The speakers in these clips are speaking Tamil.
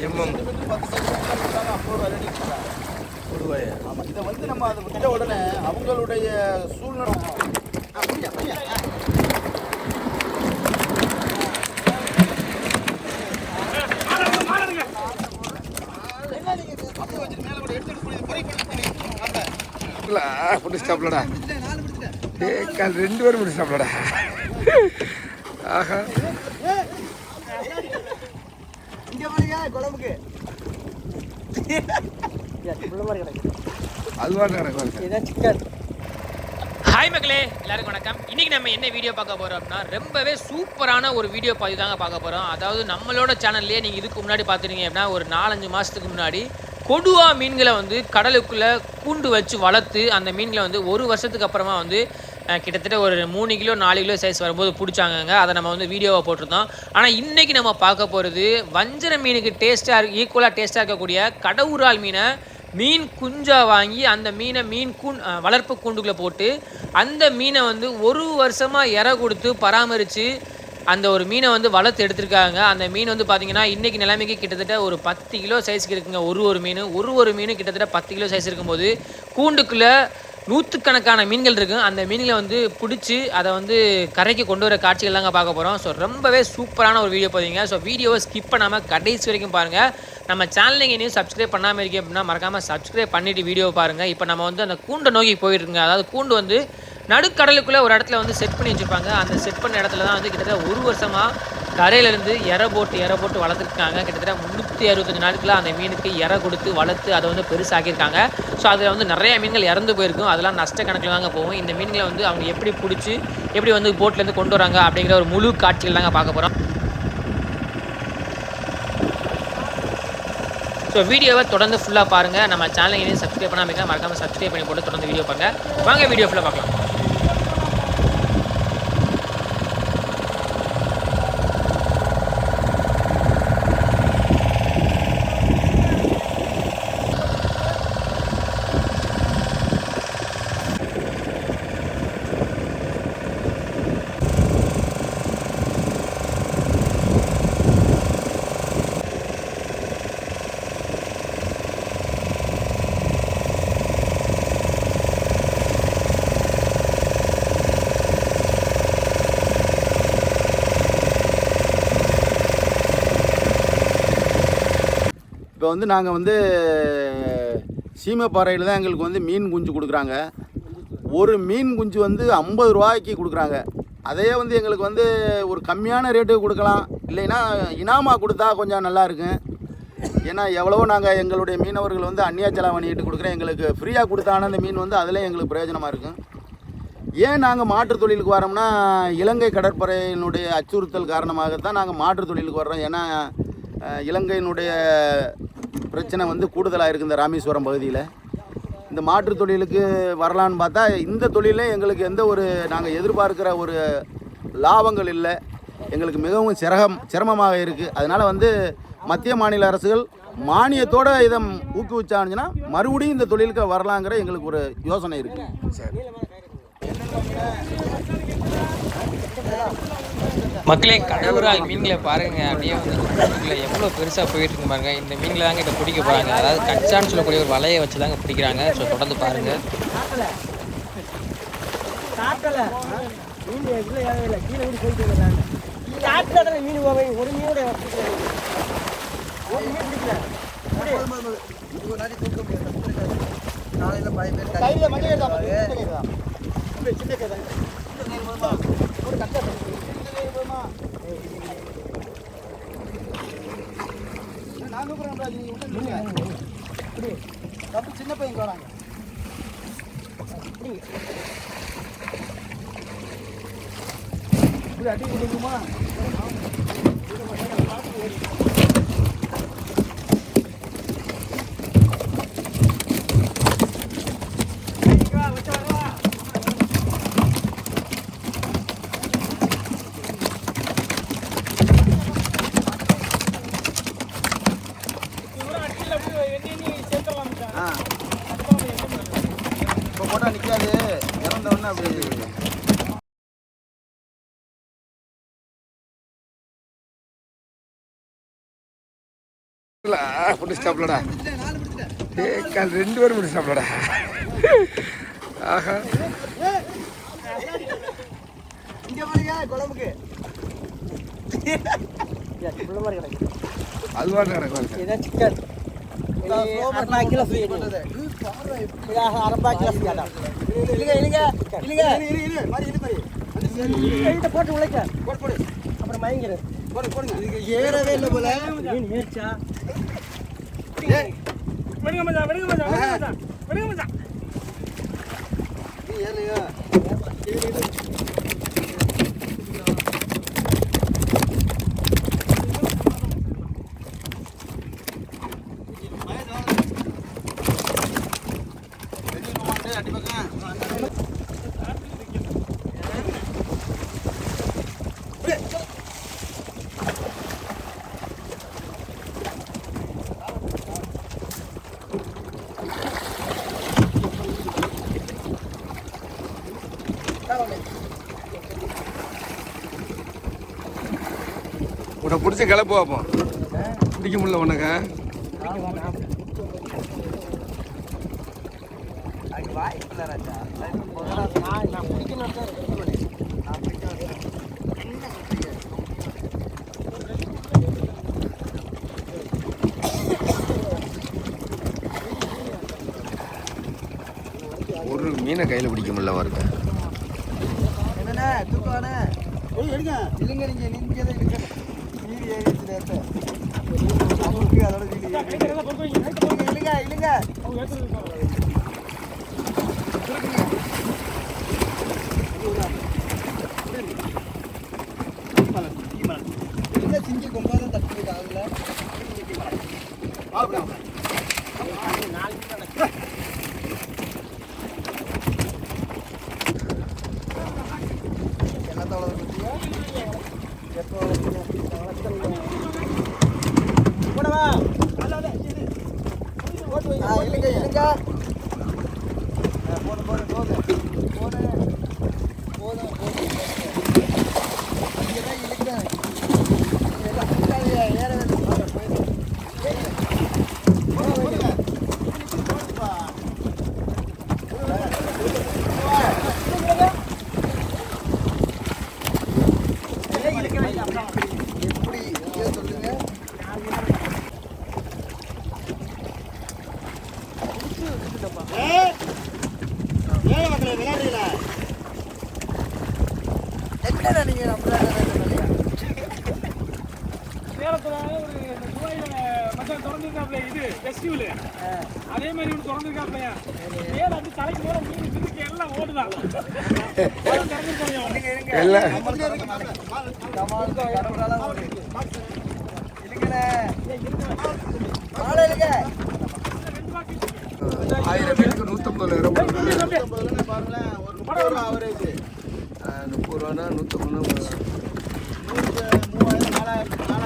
எம்எம் ஆமாம் இதை வந்து நம்ம அதை விட்ட உடனே அவங்களுடைய சூழ்நிலை ஆ, புரியா, புரியா. ஆ. என்ன நீங்க பொறி பண்ணி அப்ப பிடிச்சிட்டாப்லடா பிடிச்சிட்டேன், நாலு பிடிச்சிட்டேன். ஏக்கால் ரெண்டு பேரும் பிடிச்சிட்டாப்லடா ஆஹா இங்க பாருங்க குழம்புக்கு. ஹாய் மக்களே எல்லாருக்கும் வணக்கம். இன்னைக்கு நம்ம என்ன வீடியோ பார்க்க போறோம் அப்படின்னா ரொம்பவே சூப்பரான ஒரு வீடியோ பதிவு தாங்க பார்க்க போறோம். அதாவது நம்மளோட சேனல்லே நீங்க இதுக்கு முன்னாடி பார்த்துருங்க அப்படின்னா ஒரு நாலஞ்சு மாசத்துக்கு முன்னாடி கொடுவா மீன்களை வந்து கடலுக்குள்ள கூண்டு வச்சு வளர்த்து அந்த மீன்களை வந்து ஒரு வருஷத்துக்கு அப்புறமா வந்து கிட்டத்தட்ட ஒரு மூணு கிலோ நாலு கிலோ சைஸ் வரும்போது பிடிச்சாங்கங்க. அதை நம்ம வந்து வீடியோவை போட்டிருந்தோம். ஆனால் இன்றைக்கி நம்ம பார்க்க போகிறது வஞ்சர மீனுக்கு டேஸ்ட்டாக ஈக்குவலாக டேஸ்ட்டாக இருக்கக்கூடிய கடவுரால் மீனை மீன் குஞ்சா வாங்கி அந்த மீனை மீன் கூண் வளர்ப்பு கூண்டுக்குள்ளே போட்டு அந்த மீனை வந்து ஒரு வருஷமாக இற கொடுத்து பராமரித்து அந்த ஒரு மீனை வந்து வளர்த்து எடுத்திருக்காங்க. அந்த மீன் வந்து பார்த்தீங்கன்னா இன்றைக்கி நிலைமைக்கு கிட்டத்தட்ட ஒரு பத்து கிலோ சைஸ்க்கு இருக்குங்க. ஒரு ஒரு மீன் ஒரு ஒரு மீன் கிட்டத்தட்ட பத்து கிலோ சைஸ் இருக்கும்போது கூண்டுக்குள்ளே நூற்றுக்கணக்கான மீன்கள் இருக்கும் அந்த மீன்களை வந்து பிடிச்சி அதை வந்து கரைக்கு கொண்டு வர காட்சிகள் தாங்க பார்க்க போகிறோம் ஸோ ரொம்பவே சூப்பரான ஒரு வீடியோ பார்த்தீங்க ஸோ வீடியோவை ஸ்கிப் பண்ணாமல் கடைசி வரைக்கும் பாருங்கள் நம்ம சேனல் நீங்கள் இன்னும் சப்ஸ்கிரைப் பண்ணாமல் இருக்கீங்க அப்படின்னா மறக்காமல் சப்ஸ்கிரைப் பண்ணிவிட்டு வீடியோ பாருங்கள் இப்போ நம்ம வந்து அந்த கூண்டை நோக்கி போயிட்டுருங்க அதாவது கூண்டு வந்து நடுக்கடலுக்குள்ளே ஒரு இடத்துல வந்து செட் பண்ணி வச்சுருப்பாங்க. அந்த செட் பண்ண இடத்துல தான் வந்து கிட்டத்தட்ட ஒரு வருஷமாக கரையிலேருந்து எரை போட்டு எரை போட்டு வளர்த்துருக்காங்க. கிட்டத்தட்ட முந்நூற்றி நூற்றி அறுபத்தஞ்சு நாட்களில் அந்த மீனுக்கு இற கொடுத்து வளர்த்து அதை வந்து பெருசாக்கியிருக்காங்க. ஸோ அதில் வந்து நிறைய மீன்கள் இறந்து போயிருக்கும். அதெல்லாம் நஷ்ட கணக்கில் தாங்க போகும். இந்த மீன்களை வந்து அவங்க எப்படி பிடிச்சி எப்படி வந்து போட்லேருந்து கொண்டு வராங்க அப்படிங்கிற ஒரு முழு காட்சிகள் தாங்க பார்க்க போகிறோம் ஸோ வீடியோவை தொடர்ந்து ஃபுல்லாக பாருங்கள் நம்ம சேனலை இனியும் சப்ஸ்கிரைப் பண்ணாமல் மறக்காமல் சப்ஸ்கிரைப் பண்ணி போட்டு தொடர்ந்து வீடியோ பாருங்கள் வாங்க வீடியோ ஃபுல்லாக பார்க்கலாம். இப்போ வந்து நாங்கள் வந்து சீமைப்பாறையில் தான் எங்களுக்கு வந்து மீன் குஞ்சு கொடுக்குறாங்க. ஒரு மீன் குஞ்சு வந்து ஐம்பது ரூபாய்க்கு கொடுக்குறாங்க. அதே வந்து எங்களுக்கு வந்து ஒரு கம்மியான ரேட்டுக்கு கொடுக்கலாம். இல்லைன்னா இனாமா கொடுத்தா கொஞ்சம் நல்லா இருக்கும். ஏன்னா எவ்வளவோ நாங்கள் எங்களுடைய மீனவர்கள் வந்து அந்நியா செலவணிட்டு கொடுக்குறோம் எங்களுக்கு ஃப்ரீயாக கொடுத்தான அந்த மீன் வந்து அதில் எங்களுக்கு பிரயோஜனமாக இருக்கும். ஏன் நாங்கள் மாற்றுத் தொழிலுக்கு வரோம்னா இலங்கை கடற்படையினுடைய அச்சுறுத்தல் காரணமாகத்தான் நாங்கள் மாற்றுத் தொழிலுக்கு வர்றோம். ஏன்னா இலங்கையினுடைய பிரச்சனை வந்து கூடுதலாக இருக்குது இந்த ராமேஸ்வரம் பகுதியில். இந்த மாற்று தொழிலுக்கு வரலான்னு பார்த்தா இந்த தொழிலில் எங்களுக்கு எந்த ஒரு நாங்கள் எதிர்பார்க்கிற ஒரு லாபங்கள் இல்லை. எங்களுக்கு மிகவும் சிரகம் சிரமமாக இருக்குது அதனால் வந்து மத்திய மாநில அரசுகள் மானியத்தோட இதை ஊக்குவிச்சானுச்சுன்னா மறுபடியும் இந்த தொழிலுக்கு வரலாங்கிற எங்களுக்கு ஒரு யோசனை இருக்குது சார். மக்களே கடவுரால் மீன்களை பாருங்க. அப்படியே வந்து எவ்வளோ பெருசாக போயிட்டு இருக்கு பாருங்க. இந்த மீன்களை தாங்க இதை பிடிக்க போகிறாங்க அதாவது கச்சான்னு சொல்லக்கூடிய ஒரு வலையை வச்சு தாங்க பிடிக்கிறாங்க. ஸோ தொடர்ந்து பாருங்க. காட்டல. மீன் எவ்வளோ இல்லை. கீழே ஒரு மீனோட கையில் மணி எடுத்தா சின்ன கை ஒரு கட்டை நான் கூப்பிட்றேன் ராஜ் நீங்கள் விட்டு நில்லுங்க. தப்பு சின்ன பையன் வராங்க இப்படி அடி கொடுக்குமா ஆ இப்போ போட்டால் நிற்காது இறந்த உடனே அப்படி முடிச்சிட்டாப்லடா கால் ரெண்டு பேரும் முடிச்சிட்டாப்லடா ஆஹா. அதுவா போட்டு உழைக்க போட்டு போடு அப்புறம் இதுக்கு ஏறவே இல்லை போல. மீன் ஏறிச்சா விடுங்க மச்சான் விடுங்க மச்சான் விடுங்க மச்சான் விடுங்க மச்சான். உன்னை பிடிச்ச கிளப்பு பார்ப்போம் பிடிக்க முடியல உனக்கு. ஒரு மீனை கையில் பிடிக்க முடியல பாருங்க. என்னண்ணே எடுங்க. இல்லைங்க நீங்க நீங்க தான் எடுக்க நீர் அதோட நீர் இல்லைங்க இல்லைங்க சிங்கி கொம்பாதான் தட்டு ஆகல இல்லைங்க இல்லைங்க போதும் போதும் போதும் போதும் போதும் போதும் இங்கதான் இழுக்கிறேன் இதெல்லாம் பின்னாடியே ஏறவே இல்லை. போதும், போதும். போதும், போதுங்க. எப்படி இங்கே சொல்லுங்க என்னடா நீங்க நம்மள சேலத்துல ஒரு இந்த துபாயில மச்சான் திறந்துருக்காப்ல இது? ஃபெஸ்டிவல் அதே மாதிரி ஒன்று திறந்துருக்காப்லையா? மேல அப்படி தலைக்கு மேல மீன் திருக்கி எல்லாம் ஓடுதான். ஆயிரம் பேருக்கு நூற்றம்பது ரூபா முப்பது ரூபானா நூற்றம்பது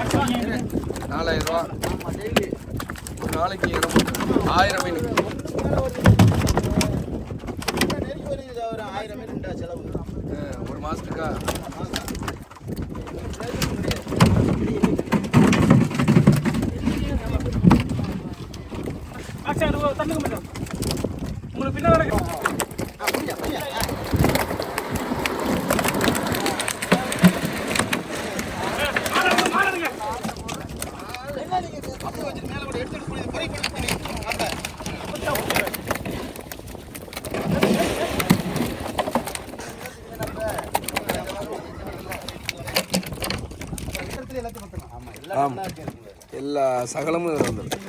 நாலாயிரம். ரூபா. ஒரு நாளைக்கு ஆயிரம் மீன் ஒரு மாதத்துக்கா தண்ணுங்க மேடம். உங்களுக்கு பின்னாடி ஆமாம் எல்லா சகலமும் இதில் வந்துடும் மேமல மேமல போடுங்க. எல்லா சகலமும் இருந்தது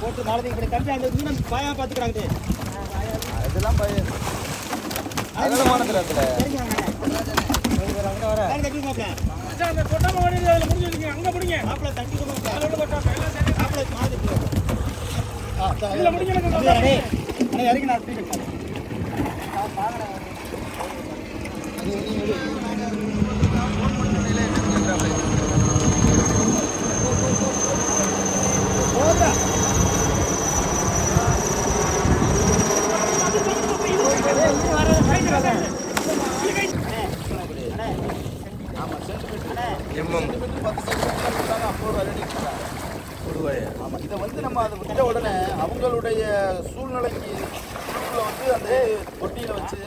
போட்டு நாளைக்கு இப்படி கம்பி அந்த மீனம் பாயா பார்த்துக்கிறாங்க அதெல்லாம் பயம் அதெல்லாம் மானத்தில் மச்சான், அந்த கொட்டாம ஓடிடுது, அதுல முடிஞ்சு வச்சுக்கங்க. அங்க பிடிங்க. அதோட கொட்டாம, எல்லாம் சேர்த்து. இதுல முடிங்க, எனக்கு கொட்டாம. எம்எம் ஆமாம் இதை வந்து நம்ம அதை விட்ட உடனே அவங்களுடைய சூழ்நிலைக்கு சூழ்நிலை வந்து அந்த தொட்டியில் வச்சு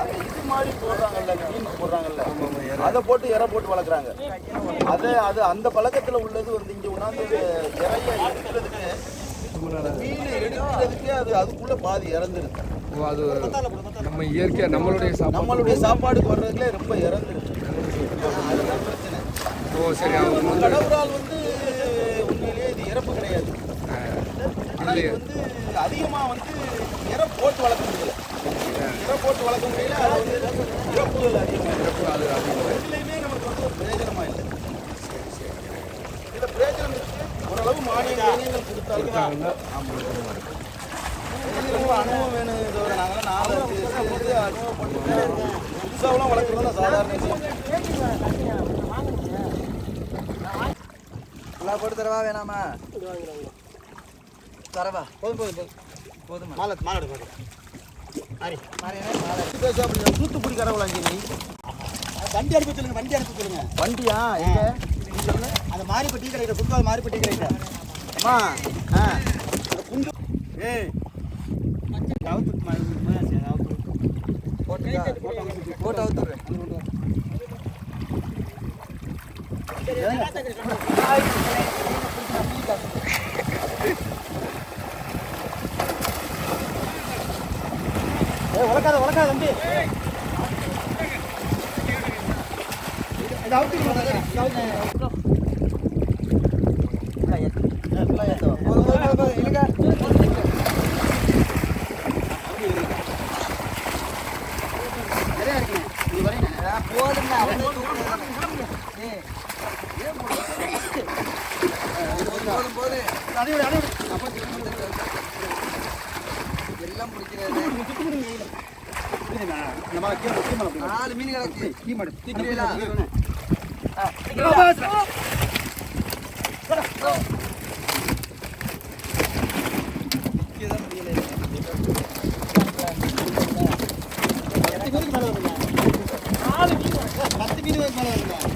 அந்த இது மாதிரி போடுறாங்கல்ல மீன் போடுறாங்கல்ல அதை போட்டு இறை போட்டு வளர்க்குறாங்க. அதை அது அந்த பழக்கத்தில் உள்ளது வந்து இங்கே உணாந்து இறைய எடுக்கிறதுக்கு மீன் எடுக்கிறதுக்கே அது அதுக்குள்ளே பாதி இறந்துருக்கு அது நம்ம இயற்கையா நம்மளுடைய சாப்பாடு நம்மளுடைய சாப்பாடுக்கு வர்றதுக்குள்ளே ரொம்ப இறந்துருக்கு ஓ சரி அவங்க வந்து கடவுளால் வந்து உண்மையிலேயே இது இறப்பு கிடையாது ஆனால் இது வந்து அதிகமாக வந்து இறை போட்டு வளர்க்க முடியல இறை போட்டு வளர்க்க முடியல அது வந்து இறப்புகள் அதிகமாக இருக்கு அது அதிகமாக இதுலையுமே நமக்கு வந்து ஒரு பிரயோஜனமாக இல்லை இதில் பிரயோஜனம் ஓரளவு மானிய மானியங்கள் கொடுத்தாலும் ரொம்ப அனுபவம் வேணும் இதோட நாங்களாம் நாலு வருஷம் அனுபவப்பட்டு புதுசாகலாம் வளர்க்குறது சாதாரண எல்லாம் போட்டு தரவா வேணாமா? தரவா. போதும் போதும் போதும். போதுமா? மாலை மாலை தூத்துக்குடி கடவுளா நீ. வண்டி அனுப்பி சொல்லுங்க வண்டி அனுப்பி சொல்லுங்க. வண்டியா? அந்த மாரிப்பட்டி கிடைக்கிற ஃபுட்பால் மாரிப்பட்டி கிடைக்கிற அம்மா ஆ. குண்டு. ஏய். போட்டு அவுத்துறேன் உலக்காத உலக்காத தம்பி. இது அவுத்து போதுங்க போதும் போதும் அதையோட அதையோட எல்லாம் பிடிக்கிறது நாலு மீன் கிடக்கு கீ மாடு தூக்கிறீங்களா பத்து மீன் மேலே வருங்க.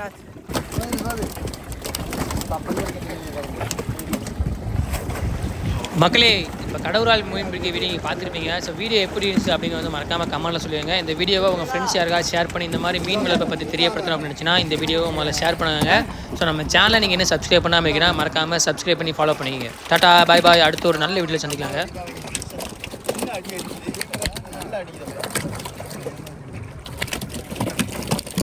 என்னாச்சு மக்களே இப்போ கடவுரால் மீன் பிடிக்க வீடியோ நீங்கள் பார்த்துருப்பீங்க. ஸோ வீடியோ எப்படி இருந்துச்சு அப்படின்னு வந்து மறக்காமல் கமெண்ட்டில் சொல்லுவாங்க இந்த வீடியோவை உங்கள் ஃப்ரெண்ட்ஸ் யாருக்காவது ஷேர் பண்ணி இந்த மாதிரி மீன் வளர்ப்பை பற்றி தெரியப்படுத்தணும் அப்படின்னு நினச்சினா இந்த வீடியோவை முதல்ல ஷேர் பண்ணுவாங்க ஸோ நம்ம சேனலை நீங்கள் என்ன சப்ஸ்கிரைப் பண்ணாமல் இருக்கிறா மறக்காமல் சப்ஸ்கிரைப் பண்ணி ஃபாலோ பண்ணிக்கங்க. டாட்டா பாய் பாய் அடுத்த ஒரு நல்ல வீடியோவில் சந்திக்கலாங்க.